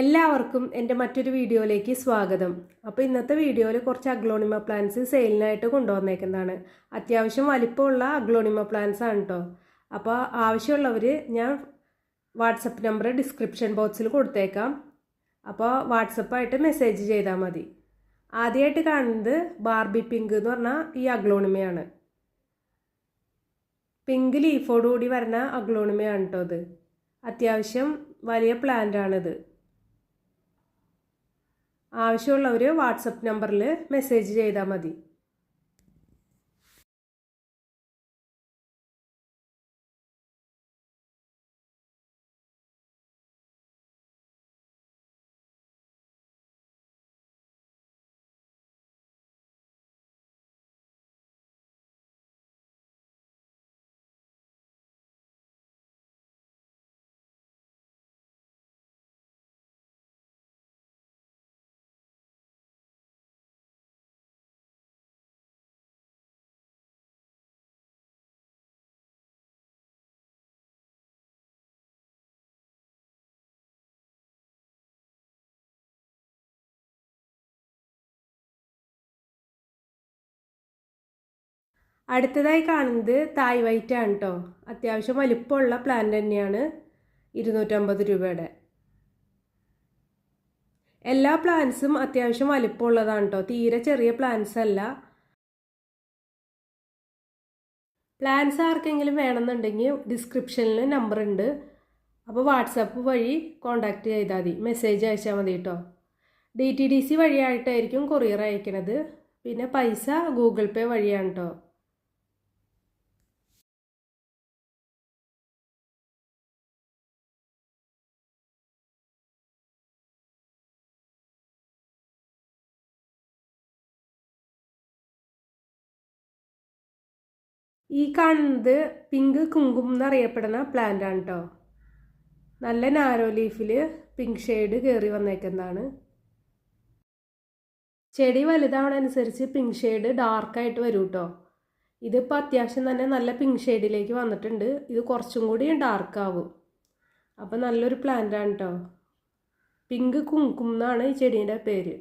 എല്ലാവർക്കും എന്റെ മറ്റൊരു വീഡിയോയിലേക്ക് സ്വാഗതം. അപ്പോൾ ഇന്നത്തെ വീഡിയോയിൽ കുറച്ച് അഗ്ലോണിമ പ്ലാന്റ്സ് സെയിലിനായിട്ട് കൊണ്ടുവന്നേക്കുന്നതാണ്. അത്യാവശ്യം വലിപ്പമുള്ള അഗ്ലോണിമ പ്ലാന്റ്സ് ആണ് കേട്ടോ അപ്പോൾ ആവശ്യമുള്ളവർ ഞാൻ വാട്സപ്പ് നമ്പർ ഡിസ്ക്രിപ്ഷൻ ബോക്സിൽ കൊടുത്തേക്കാം. അപ്പോൾ വാട്സപ്പായിട്ട് മെസ്സേജ് ചെയ്താൽ മതി. ആദ്യമായിട്ട് കാണുന്നത് ബാർബി പിങ്ക് എന്ന് പറഞ്ഞാൽ ഈ അഗ്ലോണിമയാണ്. പിങ്ക് ലീഫോടുകൂടി വരുന്ന അഗ്ലോണിമയാണ് കേട്ടോ അത് അത്യാവശ്യം വലിയ പ്ലാന്റ് ആണിത്. ആവശ്യമുള്ളവർ വാട്സപ്പ് നമ്പറിൽ മെസ്സേജ് ചെയ്താൽ മതി. അടുത്തതായി കാണുന്നത് തായ് വൈറ്റ് ആണ് കേട്ടോ അത്യാവശ്യം വലിപ്പമുള്ള പ്ലാന്റ് തന്നെയാണ് ഇരുന്നൂറ്റമ്പത് രൂപയുടെ. എല്ലാ പ്ലാന്റ്സും അത്യാവശ്യം വലിപ്പമുള്ളതാണ് കേട്ടോ തീരെ ചെറിയ പ്ലാന്റ്സ് അല്ല. പ്ലാന്റ്സ് ആർക്കെങ്കിലും വേണമെന്നുണ്ടെങ്കിൽ ഡിസ്ക്രിപ്ഷനിൽ നമ്പർ ഉണ്ട്. അപ്പോൾ വാട്സപ്പ് വഴി കോണ്ടാക്ട് ചെയ്താൽ മതി. മെസ്സേജ് അയച്ചാൽ മതി കേട്ടോ ഡി ടി ഡി സി വഴിയായിട്ടായിരിക്കും കൊറിയർ അയക്കണത്. പിന്നെ പൈസ ഗൂഗിൾ പേ വഴിയാണ് കേട്ടോ ഈ കാണുന്നത് പിങ്ക് കുങ്കും എന്നറിയപ്പെടുന്ന പ്ലാന്റ് ആണ് കേട്ടോ നല്ല നാരോ ലീഫിൽ പിങ്ക് ഷെയ്ഡ് കയറി വന്നേക്കുന്നതാണ്. ചെടി വലുതാവണനുസരിച്ച് പിങ്ക് ഷെയ്ഡ് ഡാർക്കായിട്ട് വരും കേട്ടോ ഇതിപ്പോൾ അത്യാവശ്യം തന്നെ നല്ല പിങ്ക് ഷെയ്ഡിലേക്ക് വന്നിട്ടുണ്ട്. ഇത് കുറച്ചും കൂടി ഡാർക്ക് ആവും. അപ്പോൾ നല്ലൊരു പ്ലാന്റ് ആണ് കേട്ടോ പിങ്ക് കുങ്കും എന്നാണ് ഈ ചെടീന്റെ പേര്.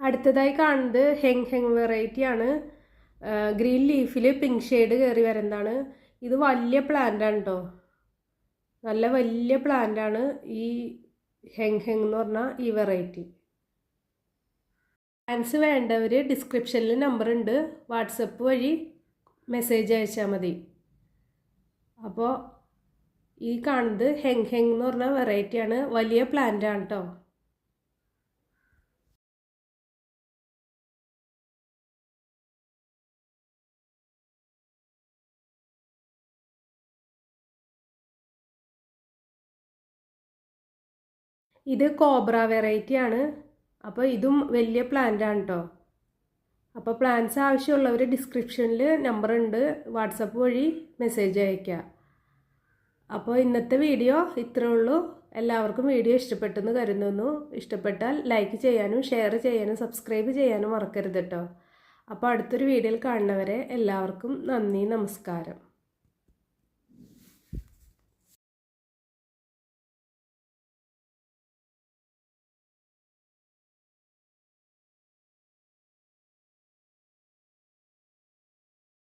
അടുത്തതായി കാണുന്നത് ഹെങ് ഹെങ് വെറൈറ്റി ആണ്. ഗ്രീൻ ലീഫിൽ പിങ്ക് ഷെയ്ഡ് കയറി വരുന്നതാണ് ഇത് വലിയ പ്ലാന്റ് ആണ് കേട്ടോ നല്ല വലിയ പ്ലാന്റ് ആണ് ഈ ഹെങ് ഹെങ് എന്ന് പറഞ്ഞാൽ ഈ വെറൈറ്റി പ്ലാന്റ്സ് വേണ്ടവർ ഡിസ്ക്രിപ്ഷനിൽ നമ്പർ ഉണ്ട്. വാട്സപ്പ് വഴി മെസ്സേജ് അയച്ചാൽ മതി. അപ്പോൾ ഈ കാണുന്നത് ഹെങ് ഹെങ് എന്ന് പറഞ്ഞ വെറൈറ്റിയാണ് വലിയ പ്ലാന്റ് ആണ് കേട്ടോ ഇത് കോബ്ര വെറൈറ്റി ആണ്. അപ്പോൾ ഇതും വലിയ പ്ലാന്റ് ആണ് കേട്ടോ അപ്പോൾ പ്ലാന്റ്സ് ആവശ്യമുള്ളവർ ഡിസ്ക്രിപ്ഷനിൽ നമ്പർ ഉണ്ട്. വാട്സപ്പ് വഴി മെസ്സേജ് അയയ്ക്കുക അപ്പോൾ ഇന്നത്തെ വീഡിയോ ഇത്രേ ഉള്ളൂ. എല്ലാവർക്കും വീഡിയോ ഇഷ്ടപ്പെട്ടെന്ന് കരുതുന്നു. ഇഷ്ടപ്പെട്ടാൽ ലൈക്ക് ചെയ്യാനും ഷെയർ ചെയ്യാനും സബ്സ്ക്രൈബ് ചെയ്യാനും മറക്കരുത് കേട്ടോ അപ്പോൾ അടുത്തൊരു വീഡിയോയിൽ കാണുന്നവരെ എല്ലാവർക്കും നന്ദി നമസ്കാരം.